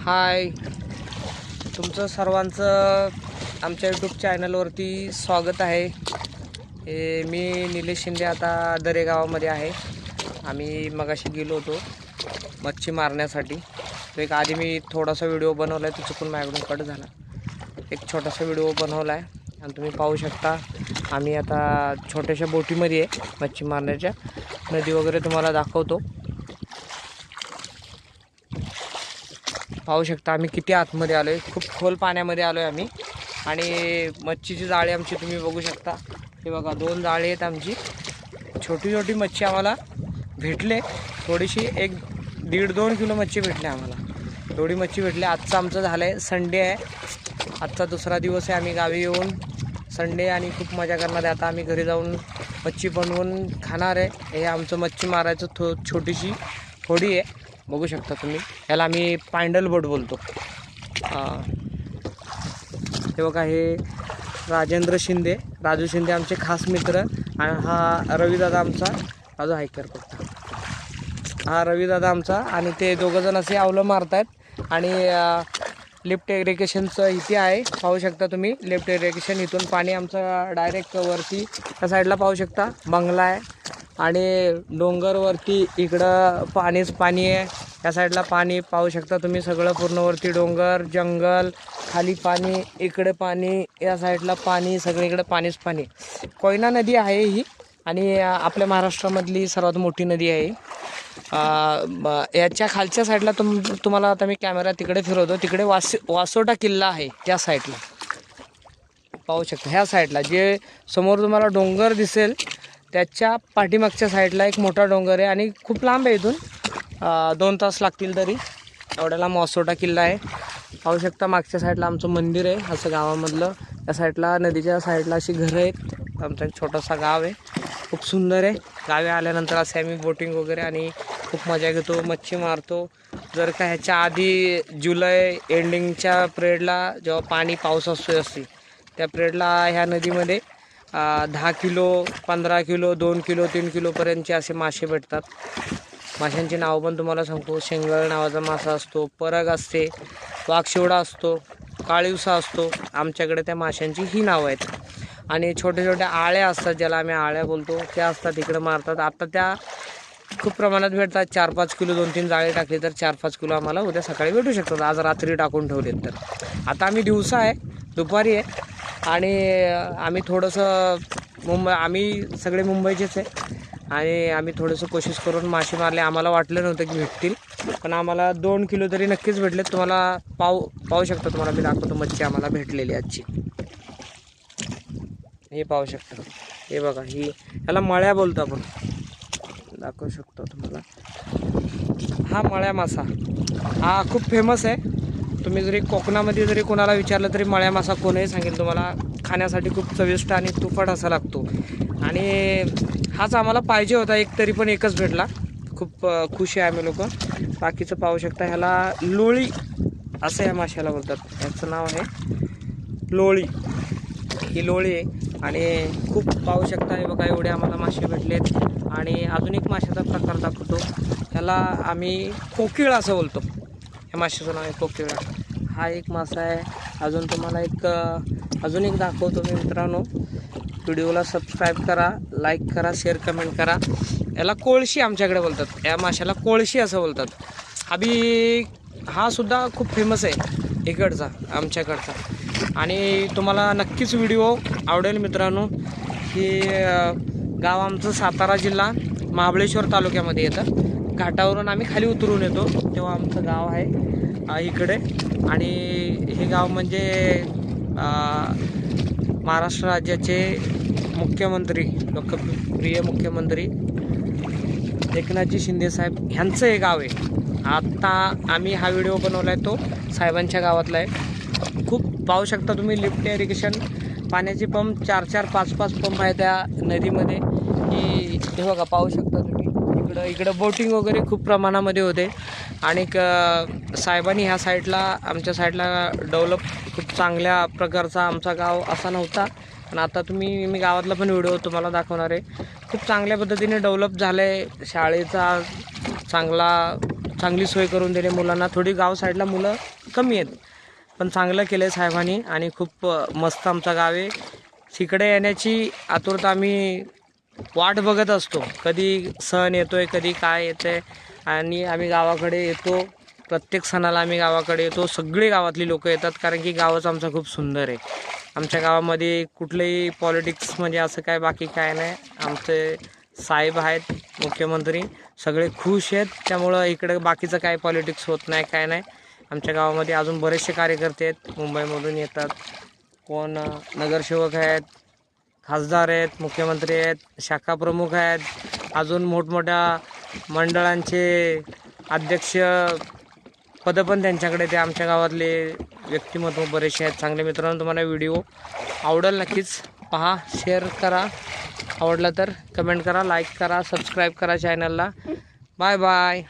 हाय. तुमचं सर्वांचं आमच्या यूट्यूब चॅनलवरती स्वागत आहे. हे मी निलेश शिंदे आता दरेगावामध्ये आहे. आम्ही मगाशी गेलो होतो मच्छी मारण्यासाठी. तो एक आधी मी थोडासा व्हिडिओ बनवला आहे तो चुकून माझ्याकडून कट झाला. एक छोटासा व्हिडिओ बनवला आहे आणि तुम्ही पाहू शकता आम्ही आता छोट्याशा बोटीमध्ये आहे मच्छी मारण्याच्या. नदी वगैरे तुम्हाला दाखवतो. पाहू शकता आम्ही किती आतमध्ये आलो आहे खूप खोल पाण्यामध्ये आलो आहे आम्ही. आणि मच्छीची जाळी आमची तुम्ही बघू शकता. हे बघा दोन जाळी आहेत आमची. छोटी छोटी मच्छी आम्हाला भेटले. थोडीशी एक दीड दोन किलो मच्छी भेटले आम्हाला. थोडी मच्छी भेटली. आजचं आमचं झालं आहे संडे आहे. आजचा दुसरा दिवस आहे. आम्ही गावी येऊन संडे आणि खूप मजा करणार आहे. आता आम्ही घरी जाऊन मच्छी बनवून खाणार आहे. हे आमचं मच्छी मारायचं थो छोटीशी होडी आहे. बघू शकता तुम्ही. याला आम्ही पांडल बोट बोलतो. हे. बघा हे राजेंद्र शिंदे. राजू शिंदे आमचे खास मित्र आणि हा रविदादा आमचा राजू हायकर फक्त हा रविदादा आमचा आणि ते दोघंजण असे आवलं मारतायत. आणि लिफ्ट इरिगेशनचं इथे आहे. पाहू शकता तुम्ही लिफ्ट इरिगेशन इथून पाणी आमचं डायरेक्ट वरती त्या साईडला पाहू शकता. बंगला आहे. आणि डोंगरवरती इकडं पाणीच पाणी आहे. या साईडला पाणी पाहू शकता तुम्ही सगळं पूर्णवरती डोंगर जंगल खाली पाणी इकडे पाणी या साईडला पाणी सगळीकडे पाणीच पाणी. कोयना नदी आहे ही आणि आपल्या महाराष्ट्रामधली सर्वात मोठी नदी आहे ब- याच्या खालच्या साईडला तुम तुम्हाला आता मी कॅमेरा तिकडे फिरवतो. तिकडे वास वासोटा किल्ला आहे त्या साईडला. पाहू शकता. ह्या साईडला जे समोर तुम्हाला डोंगर दिसेल त्याच्या पाठीमागच्या साईडला एक मोठा डोंगर आहे आणि खूप लांब आहे इथून. दोन तास लागतील तरी. एवढ्याला मॉसोटा किल्ला आहे. पाहू शकता मागच्या साईडला आमचं मंदिर आहे असं गावामधलं. त्या साईडला नदीच्या साईडला अशी घरं आहेत. आमचा एक छोटासा गाव आहे. खूप सुंदर आहे. गावी आल्यानंतर असे आम्ही बोटिंग वगैरे आणि खूप मजा घेतो मच्छी मारतो. जर का ह्याच्या आधी जुलै एंडिंगच्या पिरियडला जेव्हा पाणी पाऊस असतो असते त्या पिरियडला ह्या नदीमध्ये दहा किलो पंधरा किलो दोन किलो तीन किलोपर्यंतचे असे मासे भेटतात. माशांची नावं पण तुम्हाला सांगतो. शेंगळ नावाचा मासा असतो परग असते वाघशिवडा असतो काळीवसा असतो. आमच्याकडे त्या माशांची ही नावं आहेत. आणि छोट्या छोट्या आळ्या असतात ज्याला आम्ही आळ्या बोलतो. त्या असतात इकडं मारतात. आता त्या खूप प्रमाणात भेटतात. चार पाच किलो दोन तीन जाळे टाकले तर चार पाच किलो आम्हाला उद्या सकाळी भेटू शकतात. आज रात्री टाकून ठेवलेत तर. आता आम्ही दिवसा आहे दुपारी आहे. आणि आम्ही थोडंसं मुंबई आम्ही सगळे मुंबईचेच आहे. आणि आम्ही थोडंसं कोशिश करून मासे मारले. आम्हाला वाटलं नव्हतं की भेटतील. पण आम्हाला दोन किलो तरी नक्कीच भेटले तुम्हाला पाहू पाहू शकता तुम्हाला. मी दाखवतो मच्छी आम्हाला भेटलेली आजची. हे पाहू शकता. हे बघा ही ह्याला मळ्या बोलतो आपण. दाखवू शकतो तुम्हाला. हा मळ्या मासा. हा खूप फेमस आहे. तुम्ही जरी कोकणामध्ये जरी कोणाला विचारलं तरी मळ्या मासा कोणीही सांगेल तुम्हाला. खाण्यासाठी खूप चविष्ट आणि तुफट असा लागतो. आणि हाच आम्हाला पाहिजे होता एक तरी पण एकच भेटला. खूप खुशी खुश आहे आम्ही लोक. बाकीचं पाहू शकता ह्याला लोळी असं या माशाला बोलतात. याचं नाव आहे लोळी. ही लोळी आहे. आणि खूप पाहू शकता हे बघा एवढे आम्हाला मासे भेटलेत. आणि अजून एक माशाचा प्रकार दाखवतो. त्याला आम्ही कोकिळ असं बोलतो. या माशाचं नाव आहे कोकिळा. हा एक मासा आहे. अजून तुम्हाला एक अजून एक दाखवतो मी मित्रांनो. व्हिडिओला सबस्क्राईब करा लाईक करा शेअर कमेंट करा. याला कोळशी आमच्याकडे बोलतात. या माशाला कोळशी असं बोलतात. हा बी हा सुद्धा खूप फेमस आहे. इकडचा आमच्याकडचा. आणि तुम्हाला नक्कीच व्हिडिओ आवडेल मित्रांनो. हे गाव आमचं सातारा जिल्हा महाबळेश्वर तालुक्यामध्ये येतं. घाटावरून आम्ही खाली उतरून येतो. तेव्हा आमचं गाव आहे इकडे. आणि हे गाव म्हणजे महाराष्ट्र राज्याचे मुख्यमंत्री लोकप्रिय मुख्यमंत्री एकनाथजी शिंदे साहेब ह्यांचं हे गाव आहे. आत्ता आम्ही हा व्हिडिओ बनवला आहे तो साहेबांच्या गावातला आहे. खूप पाहू शकता तुम्ही लिफ्ट इरिगेशन पाण्याचे पंप चार चार पाच पाच पंप आहे त्या नदीमध्ये. की हे बघा पाहू शकता तुम्ही. इकडं इकडं बोटिंग वगैरे खूप प्रमाणामध्ये होते. आणि साहेबांनी ह्या साईडला आमच्या साईडला डेव्हलप खूप चांगल्या प्रकारचा आमचा गाव असा नव्हता. पण आता तुम्ही मी गावातला पण व्हिडिओ तुम्हाला दाखवणार आहे. खूप चांगल्या पद्धतीने डेव्हलप झालं आहे शाळेचा चांगला चांगली सोय करून दिली मुलांना. थोडी गाव साईडला मुलं कमी आहेत पण चांगलं केलं आहे साहेबांनी. आणि खूप मस्त आमचा गाव आहे. तिकडे येण्याची आतुरता आम्ही वाट बघत असतो. कधी सण येतोय कधी काय येतंय. आणि आम्ही गावाकडे येतो. प्रत्येक सणाला आम्ही गावाकडे येतो. सगळी गावातली लोक येतात कारण की गावच आमचं खूप सुंदर आहे. आमच्या गावामध्ये कुठलंही पॉलिटिक्स म्हणजे असं काय बाकी काय नाही. आमचे साहेब आहेत मुख्यमंत्री. सगळे खुश आहेत. त्यामुळं इकडं बाकीचं काय पॉलिटिक्स होत नाही काय नाही. आमच्या गावामध्ये अजून बरेचसे कार्यकर्ते आहेत. मुंबईमधून येतात. कोण नगरसेवक आहेत. खासदार आहेत मुख्यमंत्री आहेत शाखा प्रमुख आहेत अजून मोठमोठ्या मंडळांचे अध्यक्ष पदं पण त्यांच्याकडे ते आमच्या गावातले व्यक्तिमत्व बरेचसे आहेत. चांगले मित्रांनो तुम्हाला व्हिडिओ आवडेल नक्कीच पहा शेअर करा. आवडला तर कमेंट करा लाईक करा सबस्क्राईब करा चॅनलला बाय बाय